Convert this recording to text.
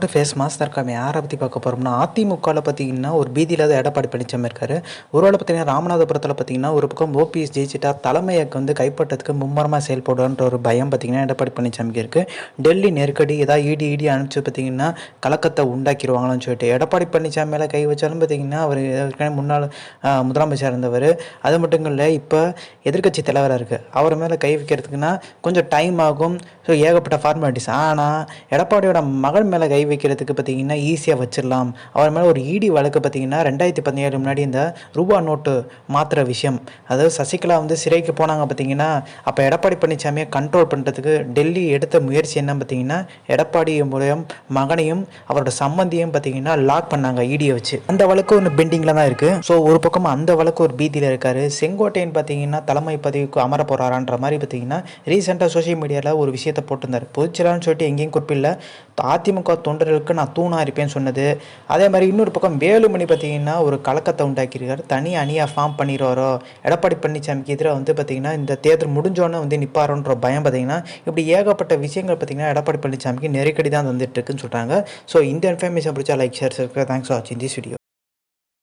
To face mass இருக்காம. யாரை பற்றி பார்க்க போகிறோம்னா அதிமுகவில் பார்த்தீங்கன்னா ஒரு பீதியில் தான் எடப்பாடி பழனிசாமி இருக்காரு. ஒருவேளை பார்த்தீங்கன்னா ராமநாதபுரத்தில் பார்த்தீங்கன்னா ஒரு பக்கம் ஓபிஎஸ் ஜெயிச்சிட்டா தலைமையை வந்து கைப்பற்றதுக்கு மும்மரமாக செயல்படுன்ற ஒரு பயம் பார்த்தீங்கன்னா எடப்பாடி பழனிசாமிக்கு இருக்குது டெல்லி நெருக்கடி ஏதாவது இடி இடி அனுப்பிச்சு பார்த்தீங்கன்னா கலக்கத்தை உண்டாக்கிடுவாங்களான்னு சொல்லிட்டு எடப்பாடி பழனிசாமி மேலே கை வச்சாலும் பார்த்தீங்கன்னா அவர் ஏற்கனவே முன்னாள் முதலமைச்சர் இருந்தவர். அது மட்டும் இல்லை இப்போ எதிர்க்கட்சி தலைவராக இருக்குது அவர் மேலே கை வைக்கிறதுக்குன்னா கொஞ்சம் டைம் ஆகும். ஸோ ஏகப்பட்ட ஃபார்மாலிட்டிஸ் ஆனால் எடப்பாடியோட மகள் மேலே கை வைக்கிறதுக்கு பார்த்திங்கன்னா ஈஸியாக வச்சிடலாம். அவர் மேலே ஒரு இடி வழக்கு பார்த்தீங்கன்னா ரெண்டாயிரத்தி பதினேழு முன்னாடி இந்த ரூபா நோட்டு மாற்றுற விஷயம். அதாவது சசிகலா வந்து சிறைக்கு போனாங்க பார்த்தீங்கன்னா அப்போ எடப்பாடி பழனிசாமியை கண்ட்ரோல் பண்ணுறதுக்கு டெல்லி எடுத்த முயற்சி என்ன பார்த்தீங்கன்னா எடப்பாடி மூலியம் மகனையும் அவரோட சம்மந்தியும் பார்த்தீங்கன்னா லாக் பண்ணாங்க இடியை வச்சு. அந்த வழக்கு ஒன்று பெண்டிங்கில் தான் இருக்குது ஸோ ஒரு பக்கம் அந்த வழக்கு ஒரு பீதியில் இருக்காரு. செங்கோட்டையன் பார்த்தீங்கன்னா தலைமை பதவிக்கு அமர போகிறாரான்ற மாதிரி பார்த்தீங்கன்னா ரீசெண்டாக சோஷியல் மீடியாவில் ஒரு விஷயத்தை போட்டிருந்தார். பொதுச்செயலாளர்னு சொல்லிட்டு எங்கேயும் குறிப்பில்லை அதிமுக தொண்டர்களுக்கு நான் தூணாக இருப்பேன்னு சொன்னது. அதே மாதிரி இன்னொரு பக்கம் வேலுமணி பார்த்தீங்கன்னா ஒரு கலக்கத்தை உண்டாக்கியிருக்காரு. தனி அணியாக ஃபார்ம் பண்ணிடுவாரோ? எடப்பாடி பழனிசாமிக்கு எதிராக வந்து பார்த்தீங்கன்னா இந்த தேர்தல் முடிஞ்சோன்னே வந்து நிற்பாரோன்ற பயம் பார்த்தீங்கன்னா இப்படி ஏகப்பட்ட விஷயங்கள் பார்த்தீங்கன்னா எடப்பாடி பழனிசாமிக்கு நெருக்கடி தான் வந்துட்டு இருக்குன்னு சொல்கிறாங்க ஸோ இந்த இன்ஃபர்மேஷன் பிடிச்சா லைக் ஷேர் தேங்க்ஸ் ஃபார் வாட்சிங் திஸ் வீடியோ